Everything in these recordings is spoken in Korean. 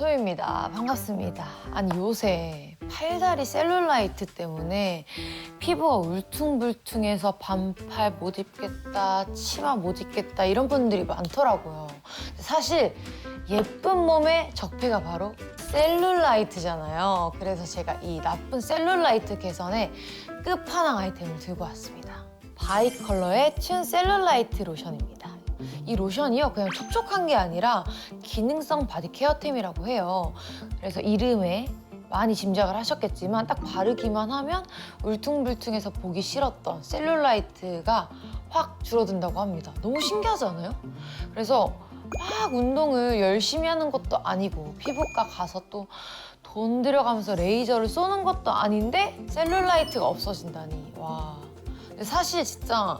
소유입니다. 반갑습니다. 아니 요새 팔다리 셀룰라이트 때문에 피부가 울퉁불퉁해서 반팔 못 입겠다, 치마 못 입겠다 이런 분들이 많더라고요. 사실 예쁜 몸의 적폐가 바로 셀룰라이트잖아요. 그래서 제가 이 나쁜 셀룰라이트 개선에 끝판왕 아이템을 들고 왔습니다. 바이컬러의 튠 셀룰라이트 로션입니다. 이 로션이요 그냥 촉촉한 게 아니라 기능성 바디 케어템이라고 해요. 그래서 이름에 많이 짐작을 하셨겠지만 딱 바르기만 하면 울퉁불퉁해서 보기 싫었던 셀룰라이트가 확 줄어든다고 합니다. 너무 신기하지 않아요? 그래서 막 운동을 열심히 하는 것도 아니고 피부과 가서 또 돈 들여가면서 레이저를 쏘는 것도 아닌데 셀룰라이트가 없어진다니 와 근데 사실 진짜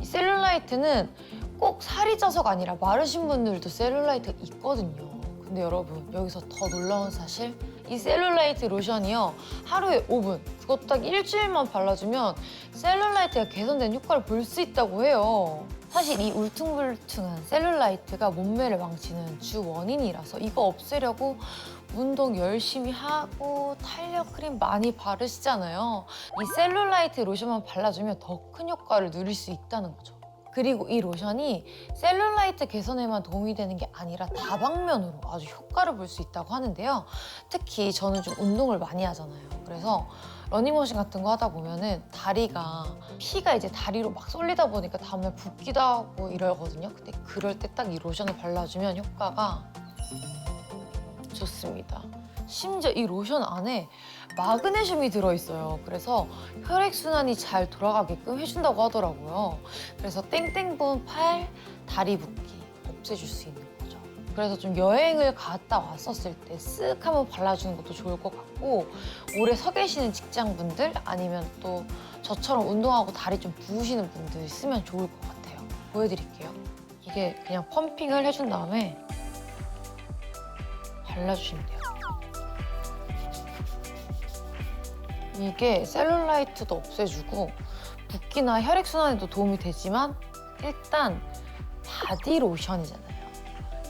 이 셀룰라이트는 꼭 살이 쪄서가 아니라 마르신 분들도 셀룰라이트가 있거든요 근데 여러분 여기서 더 놀라운 사실 이 셀룰라이트 로션이요 하루에 5분 그것도 딱 일주일만 발라주면 셀룰라이트가 개선된 효과를 볼 수 있다고 해요 사실 이 울퉁불퉁한 셀룰라이트가 몸매를 망치는 주 원인이라서 이거 없애려고 운동 열심히 하고 탄력 크림 많이 바르시잖아요. 이 셀룰라이트 로션만 발라주면 더 큰 효과를 누릴 수 있다는 거죠. 그리고 이 로션이 셀룰라이트 개선에만 도움이 되는 게 아니라 다방면으로 아주 효과를 볼 수 있다고 하는데요. 특히 저는 좀 운동을 많이 하잖아요. 그래서 러닝머신 같은 거 하다 보면은 다리가 피가 이제 다리로 막 쏠리다 보니까 다음날 붓기도 하고 이러거든요. 근데 그럴 때 딱 이 로션을 발라주면 효과가 좋습니다. 심지어 이 로션 안에 마그네슘이 들어있어요. 그래서 혈액순환이 잘 돌아가게끔 해준다고 하더라고요. 그래서 땡땡 부은 팔, 다리 붓기 없애줄 수 있는 거죠. 그래서 좀 여행을 갔다 왔었을 때 쓱 한번 발라주는 것도 좋을 것 같고 오래 서 계시는 직장분들 아니면 또 저처럼 운동하고 다리 좀 부으시는 분들 쓰면 좋을 것 같아요. 보여드릴게요. 이게 그냥 펌핑을 해준 다음에 발라주시면 돼요. 이게 셀룰라이트도 없애주고 붓기나 혈액순환에도 도움이 되지만 일단 바디 로션이잖아요.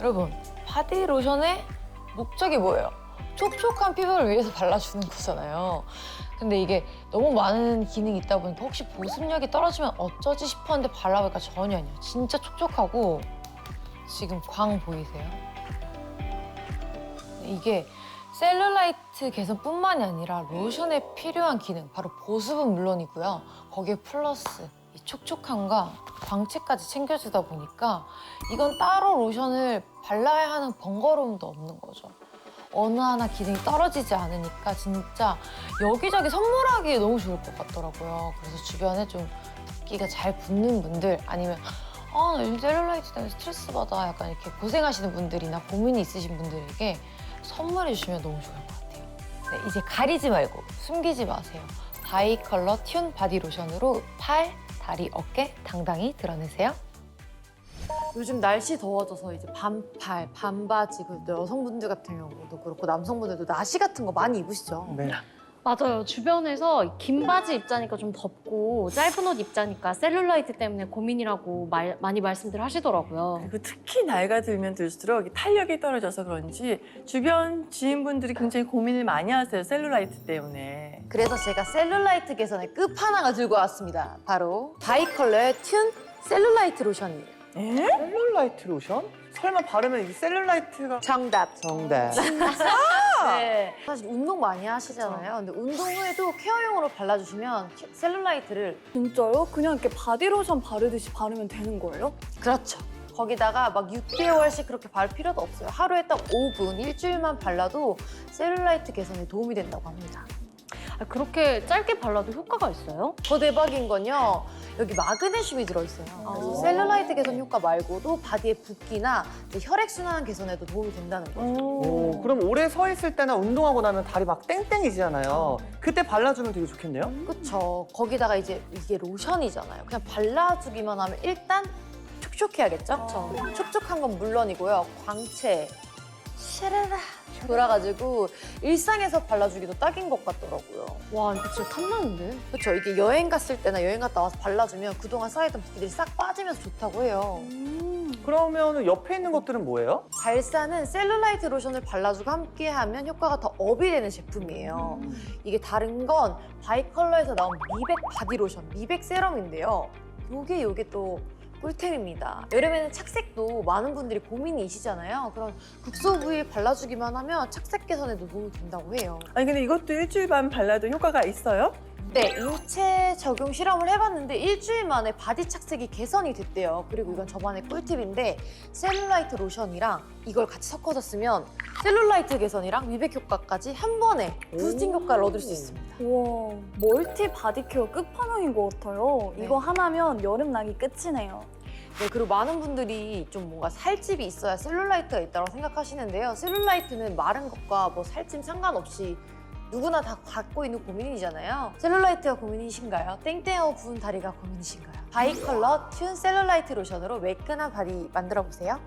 여러분, 바디 로션의 목적이 뭐예요? 촉촉한 피부를 위해서 발라주는 거잖아요. 근데 이게 너무 많은 기능이 있다 보니까 혹시 보습력이 떨어지면 어쩌지 싶었는데 발라보니까 전혀 아니에요. 진짜 촉촉하고 지금 광 보이세요? 이게 셀룰라이트 개선뿐만이 아니라 로션에 필요한 기능 바로 보습은 물론이고요. 거기에 플러스 이 촉촉함과 광채까지 챙겨주다 보니까 이건 따로 로션을 발라야 하는 번거로움도 없는 거죠. 어느 하나 기능이 떨어지지 않으니까 진짜 여기저기 선물하기에 너무 좋을 것 같더라고요. 그래서 주변에 좀 붓기가 잘 붙는 분들 아니면 아, 나 요즘 셀룰라이트 때문에 스트레스 받아. 약간 이렇게 고생하시는 분들이나 고민이 있으신 분들에게 선물해 주시면 너무 좋을 것 같아요. 네, 이제 가리지 말고 숨기지 마세요. 바이컬러 튠 바디 로션으로 팔, 다리, 어깨 당당히 드러내세요. 요즘 날씨 더워져서 이제 반팔, 반바지, 그리고 여성분들 같은 경우도 그렇고 남성분들도 나시 같은 거 많이 입으시죠? 네. 맞아요. 주변에서 긴 바지 입자니까 좀 덥고 짧은 옷 입자니까 셀룰라이트 때문에 고민이라고 말- 많이 말씀들 하시더라고요. 그리고 특히 나이가 들면 들수록 이 탄력이 떨어져서 그런지 주변 지인분들이 굉장히 고민을 많이 하세요. 셀룰라이트 때문에. 그래서 제가 셀룰라이트 개선의 끝판왕을 들고 왔습니다. 바로 바이컬러의 튠 셀룰라이트 로션이에요. 에? 셀룰라이트 로션? 설마 바르면 이 셀룰라이트가 정답. 정답. 네. 사실 운동 많이 하시잖아요. 근데 운동 후에도 케어용으로 발라주시면 셀룰라이트를 진짜요? 그냥 이렇게 바디로션 바르듯이 바르면 되는 거예요? 그렇죠. 거기다가 막 6개월씩 그렇게 바를 필요도 없어요. 하루에 딱 5분, 일주일만 발라도 셀룰라이트 개선에 도움이 된다고 합니다. 아, 그렇게 짧게 발라도 효과가 있어요? 더 대박인 건요. 여기 마그네슘이 들어있어요. 그래서 셀룰라이트 개선 효과 말고도 바디의 붓기나 이제 혈액순환 개선에도 도움이 된다는 거죠. 오, 그럼 오래 서 있을 때나 운동하고 나면 다리 막 땡땡이지잖아요. 그때 발라주면 되게 좋겠네요. 그쵸. 거기다가 이제 이게 로션이잖아요. 그냥 발라주기만 하면 일단 촉촉해야겠죠? 촉촉한 건 물론이고요. 광채, 샤라라 돌아가지고 일상에서 발라주기도 딱인 것 같더라고요. 와, 이거 진짜 탐나는데? 그렇죠. 이게 여행 갔을 때나 여행 갔다 와서 발라주면 그동안 쌓이던 붓기들이 싹 빠지면서 좋다고 해요. 음. 그러면 옆에 있는 것들은 뭐예요? 발사는 셀룰라이트 로션을 발라주고 함께하면 효과가 더 업이 되는 제품이에요. 이게 다른 건 바이컬러에서 나온 미백 바디 로션, 미백 세럼인데요. 요게 요게 또 꿀템입니다. 여름에는 착색도 많은 분들이 고민이시잖아요. 그런 국소 부위에 발라주기만 하면 착색 개선에도 도움이 된다고 해요. 아니 근데 이것도 일주일 반 발라도 효과가 있어요? 네, 인체 적용 실험을 해봤는데 일주일 만에 바디 착색이 개선이 됐대요. 그리고 이건 저만의 꿀팁인데 셀룰라이트 로션이랑 이걸 같이 섞어서 쓰면 셀룰라이트 개선이랑 미백 효과까지 한 번에 부스팅 효과를 얻을 수 있습니다. 우와, 멀티 바디케어 끝판왕인 것 같아요. 네. 이거 하나면 여름 나기 끝이네요. 네, 그리고 많은 분들이 좀 뭔가 살집이 있어야 셀룰라이트가 있다고 생각하시는데요. 셀룰라이트는 마른 것과 뭐 살찜 상관없이 누구나 다 갖고 있는 고민이잖아요. 셀룰라이트가 고민이신가요? 땡땡하고 부은 다리가 고민이신가요? 바이컬러 튠 셀룰라이트 로션으로 매끈한 바디 만들어 보세요.